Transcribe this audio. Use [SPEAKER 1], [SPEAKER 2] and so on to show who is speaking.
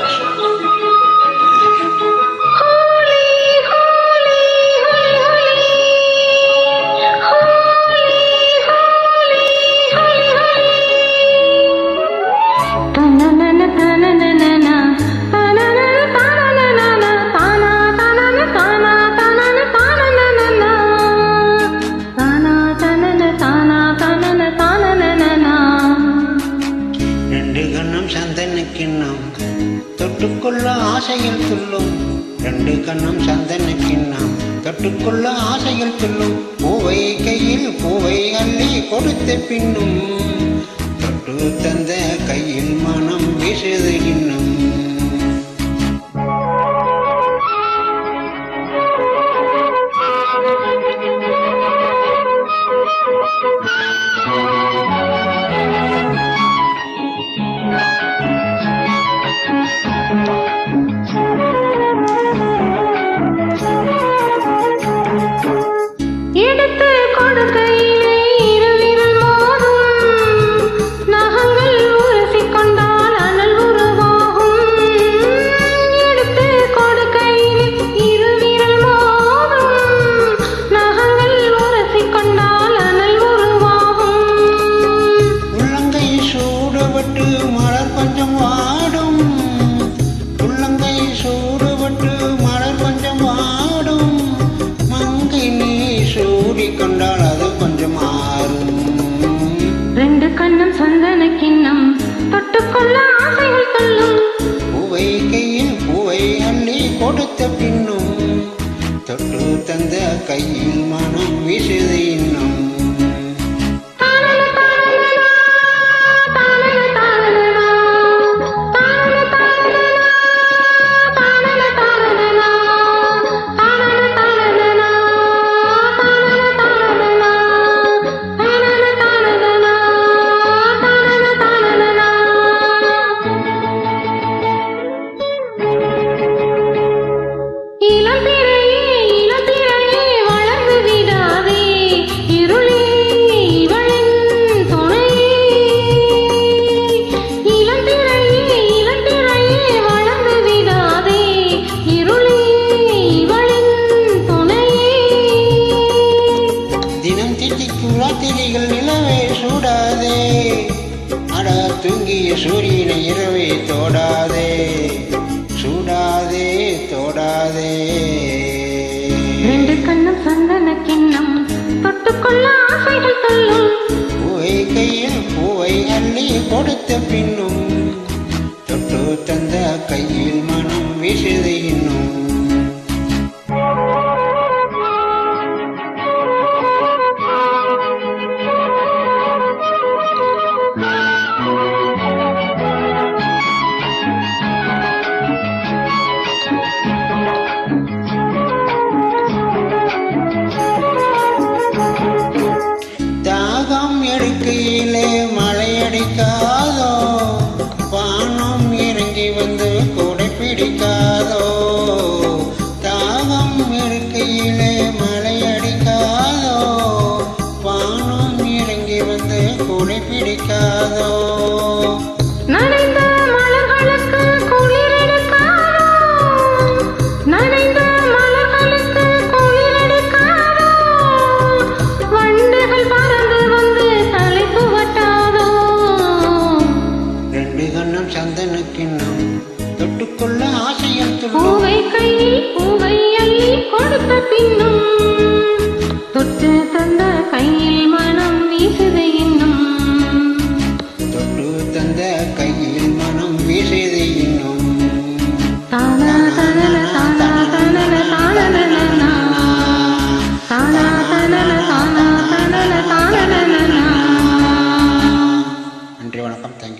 [SPEAKER 1] action. தொட்டுக்கொள்ள ஆசையில் துள்ளும். ரெண்டு கண்ணம் சந்தன கிண்ணம் தொட்டுக்கொள்ள ஆசையில் துள்ளும். பூவை கையில் பூவை அள்ளி கொடுத்து பின்னும். தொட்டு தந்த கையில் மனம் வீசுது
[SPEAKER 2] சொல்லும்
[SPEAKER 1] பூவை கையில் பூவை அள்ளி கொடுத்த பின்னும் தொட்டு தந்த கையில் மனம் வீசுது இன்னும். உதிக்கும் ராத்திரிகள் நிலவே சூடாதே. அடா தூங்கிய சூரியனை இரவே தோடாதே. சூடாதே தோடாதே.
[SPEAKER 2] ரெண்டு கண்ணும் சந்தன கிண்ணம் தொட்டுக்கொள்ள ஆசைகள் சொல்லும்
[SPEAKER 1] பூவை கையில் பூவை அள்ளி கொடுத்த பின்